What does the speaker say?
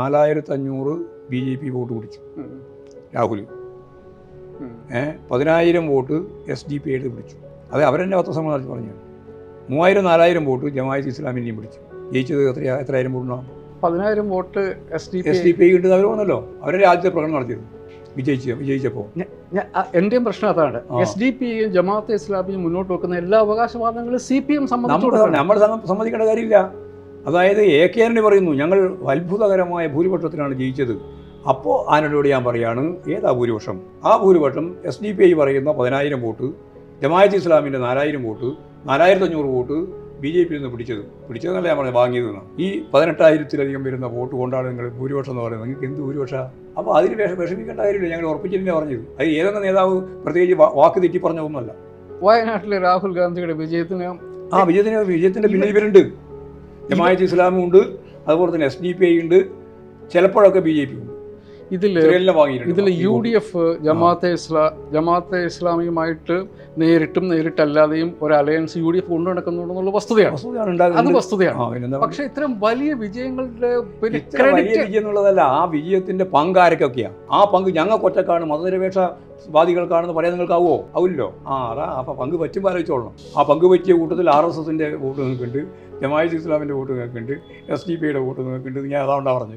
നാലായിരത്തി അഞ്ഞൂറ് B J P vote പിടിച്ചു. രാഹുൽ പതിനായിരം വോട്ട് എസ് ഡി പി ആയിട്ട് പിടിച്ചു. അത് അവരെന്നെ പത്രസമ്മേളനത്തിൽ പറഞ്ഞു. മൂവായിരം നാലായിരം വോട്ട് ജമാഅത്ത് ഇസ്ലാമിനെയും പിടിച്ചു. ജയിച്ചത് എത്ര എത്രയായിരം വോട്ട് പതിനായിരം vote S D S D P കിട്ടുന്ന അവർ വന്നല്ലോ. അവരെ ആദ്യത്തെ പ്രകടനം നടത്തിയത്. വിജയിച്ചു വിജയിച്ചപ്പോൾ എന്റെയും പ്രശ്നം അതാണ്. എസ് ഡി പിയും ജമാഅത്തെ ഇസ്ലാമിയും മുന്നോട്ട് വെക്കുന്ന എല്ലാ അവകാശവാദങ്ങളും സി പി എം സംബന്ധിച്ചിടത്തോളം നമ്മൾ സമ്മ- സമ്മതിക്കേണ്ട കാര്യമില്ല. അതായത് എ കെ ആന്റണി പറയുന്നു ഞങ്ങൾ അത്ഭുതകരമായ ഭൂരിപക്ഷത്തിലാണ് ജയിച്ചത്. അപ്പോൾ ആനോട് ഞാൻ പറയാണ് ഏതാ ഭൂരിപക്ഷം? ആ ഭൂരിപക്ഷം എസ് ഡി പി ഐ പറയുന്ന പതിനായിരം വോട്ട് ജമായത്ത് ഇസ്ലാമിന്റെ നാലായിരം വോട്ട് നാലായിരത്തി അഞ്ഞൂറ് വോട്ട് ബി ജെ പിയിൽ നിന്ന് പിടിച്ചത്. പിടിച്ചതെന്നല്ല ഞാൻ പറഞ്ഞത് വാങ്ങിയതെന്ന് ഈ പതിനെട്ടായിരത്തിലധികം വരുന്ന വോട്ട് കൊണ്ടാണ് നിങ്ങൾ ഭൂരിപക്ഷം എന്ന് പറയുന്നത്. നിങ്ങൾക്ക് എന്ത് ഭൂരിപക്ഷ? അപ്പോൾ അതിന് വിഷ വിഷമിക്കേണ്ട കാര്യമില്ല ഞങ്ങൾ ഉറപ്പിച്ചിട്ടില്ല പറഞ്ഞത്. അത് ഏതെന്ന നേതാവ് പ്രത്യേകിച്ച് വാക്ക് തെറ്റി പറഞ്ഞതൊന്നുമല്ല വയനാട്ടിലെ രാഹുൽ ഗാന്ധിയുടെ വിജയത്തിന് ആ വിജയത്തിന് വിജയത്തിന്റെ പിന്നിൽ ഇവരുണ്ട്. ജമാഅത്ത് ഇസ്ലാമും ഉണ്ട് അതുപോലെ തന്നെ എസ് ഡി പി ഐ ഉണ്ട് ചിലപ്പോഴൊക്കെ ബി ജെ പി ഉണ്ട്. ഇതിൽ ഇതിൽ യു ഡി എഫ് ജമാഅത്തെ ഇസ്ലാ ജമാഅത്തെ ഇസ്ലാമിയുമായിട്ട് നേരിട്ടും നേരിട്ടല്ലാതെയും ഒരു അലയൻസ് യു ഡി എഫ് കൊണ്ടു നടക്കുന്നുണ്ടെന്നുള്ള വസ്തുതയാണ്. അത് വസ്തുതയാണ്. പക്ഷെ ഇത്തരം വലിയ വിജയങ്ങളുടെ എന്നുള്ളതല്ല ആ വിജയത്തിന്റെ പങ്ക് ആരൊക്കെയൊക്കെയാ? ആ പങ്ക് ഞങ്ങൾ കൊച്ചക്കാണ് മതനിരപേക്ഷ വാദികൾക്കാണെന്ന് പറയാൻ നിങ്ങൾക്കാവോ ആവില്ലോ ആ അതാ അപ്പൊ പങ്ക് പറ്റും ആലോചിച്ചോളണം. ആ പങ്ക് പറ്റിയ കൂട്ടത്തിൽ ആർ എസ് എസിന്റെ വോട്ട് നിങ്ങൾക്കുണ്ട് ജമാഅത്ത് ഇസ്ലാമിന്റെ വോട്ട് നിങ്ങൾക്കുണ്ട് എസ് ഡി പിയുടെ വോട്ട് നിങ്ങൾക്കുണ്ട് ഞാൻ അതാണ്ടാ പറഞ്ഞത്.